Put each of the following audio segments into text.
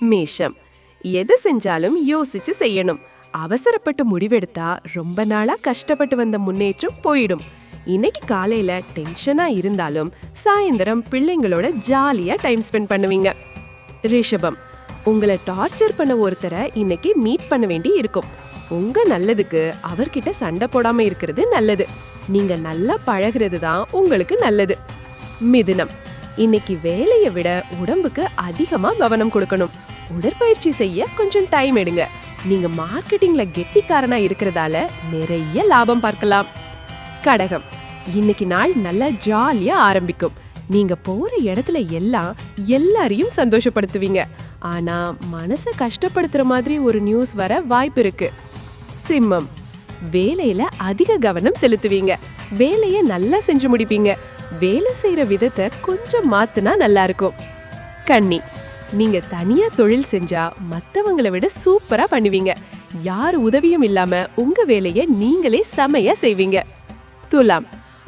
மேஷம். எது செஞ்சாலும் யோசிச்சு செய்யணும். அவசரப்பட்டு முடிவெடுத்தா ரொம்ப நாளா கஷ்டப்பட்டு வந்த முன்னேற்றம் போயிடும். இன்னைக்கு காலையில டென்ஷனா இருந்தாலும் சாயந்தரம் பிள்ளைங்களோட ஜாலியா டைம் ஸ்பெண்ட் பண்ணுவீங்க. ரிஷபம் உங்களை டார்ச்சர் பண்ண ஒருத்தரை இன்னைக்கு மீட் பண்ண வேண்டி இருக்கும். உங்க நல்லதுக்கு அவர்கிட்ட சண்டை போடாம இருக்கிறது நல்லது. நீங்க நல்லா பழகுறது தான் உங்களுக்கு நல்லது. மிதுனம் இன்னைக்கு வேலையை விட உடம்புக்கு அதிகமா கவனம் கொடுக்கணும். உடற்பயிற்சி செய்ய கொஞ்சம் டைம் எடுங்க. நீங்க மார்க்கெட்டிங்ல கெட்டிக்காரனா இருக்கிறதால நிறைய லாபம் பார்க்கலாம். கடகம். இன்னைக்கு நாள் நல்லா ஜாலியா ஆரம்பிக்கும். நீங்க போற இடத்துல எல்லாம் எல்லாரையும் சந்தோஷப்படுத்துவீங்க. ஆனா மனசை கஷ்டப்படுத்துற மாதிரி ஒரு நியூஸ் வர வாய்ப்பு இருக்கு. சிம்மம். வேலையில அதிக கவனம் செலுத்துவீங்க. வேலையை நல்லா செஞ்சு முடிப்பீங்க. வேலை செய்யற விதத்தை கொஞ்சம் மாத்துனா நல்லா இருக்கும். கன்னி. நீங்க தனியா தொழில் செஞ்சா மத்தவங்களை விட சூப்பரா பண்ணுவீங்க. யார் உதவியும் இல்லாம உங்க வேலையை நீங்களே செமையா செய்வீங்க. துலாம்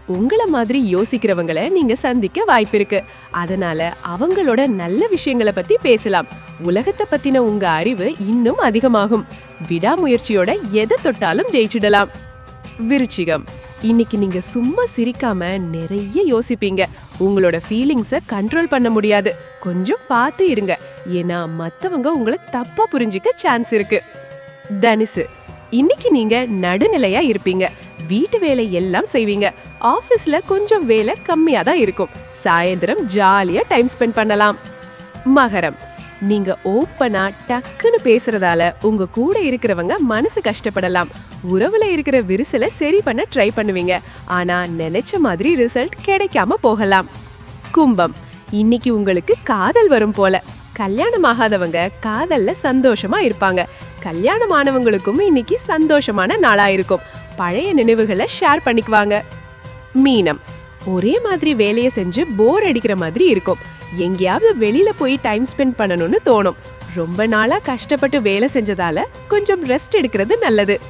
உங்கள மாதிரி யோசிக்கிறவங்கள நீங்க சந்திக்க வாய்ப்பு இருக்கு. அதனால அவங்களோட நல்ல விஷயங்களை பத்தி பேசலாம். உலகத்தை பத்தின உங்க அறிவு இன்னும் அதிகமாகும். விடாமுயற்சியோட எதை தொட்டாலும் ஜெயிச்சிடலாம். விருச்சிகம் இன்னைக்கு நீங்க சும்மா சிரிக்காம நிறைய யோசிப்பீங்க. உங்களோட ஃபீலிங்ஸை கண்ட்ரோல் பண்ண முடியாது. கொஞ்சம் பார்த்து இருங்க. ஏன்னா மத்தவங்க உங்களை தப்பா புரிஞ்சுக்க சான்ஸ் இருக்கு. தனுசு இன்னைக்கு நீங்க நடுநிலையா இருப்பீங்க. வீட்டு வேலை எல்லாம் செய்வீங்க. ஆபீஸ்ல கொஞ்சம் வேலை கம்மியா தான் இருக்கும். சாயந்தரம் ஜாலியா டைம் ஸ்பெண்ட் பண்ணலாம். மகரம் நீங்க ஓப்பனா டக்குன்னு பேசுறதால உங்க கூட இருக்கிறவங்க மனசு கஷ்டப்படலாம். உறவுல இருக்கிற விரிசலை சரி பண்ண ட்ரை பண்ணுவீங்க. ஆனா நினைச்ச மாதிரி ரிசல்ட் கிடைக்காம போகலாம். கும்பம். இன்னைக்கு உங்களுக்கு காதல் வரும் போல. கல்யாணம் ஆகாதவங்க காதல்ல சந்தோஷமா இருப்பாங்க. கல்யாணம் ஆனவங்களுக்கும் இன்னைக்கு சந்தோஷமான நாளா இருக்கும். பழைய நினைவுகளை ஷேர் பண்ணிக்குவாங்க. மீனம். ஒரே மாதிரி வேலையை செஞ்சு போர் அடிக்கிற மாதிரி இருக்கும். எங்கேயாவது வெளியில போய் டைம் ஸ்பெண்ட் பண்ணணும்னு தோணும். ரொம்ப நாளா கஷ்டப்பட்டு வேலை செஞ்சதால கொஞ்சம் ரெஸ்ட் எடுக்கிறது நல்லது.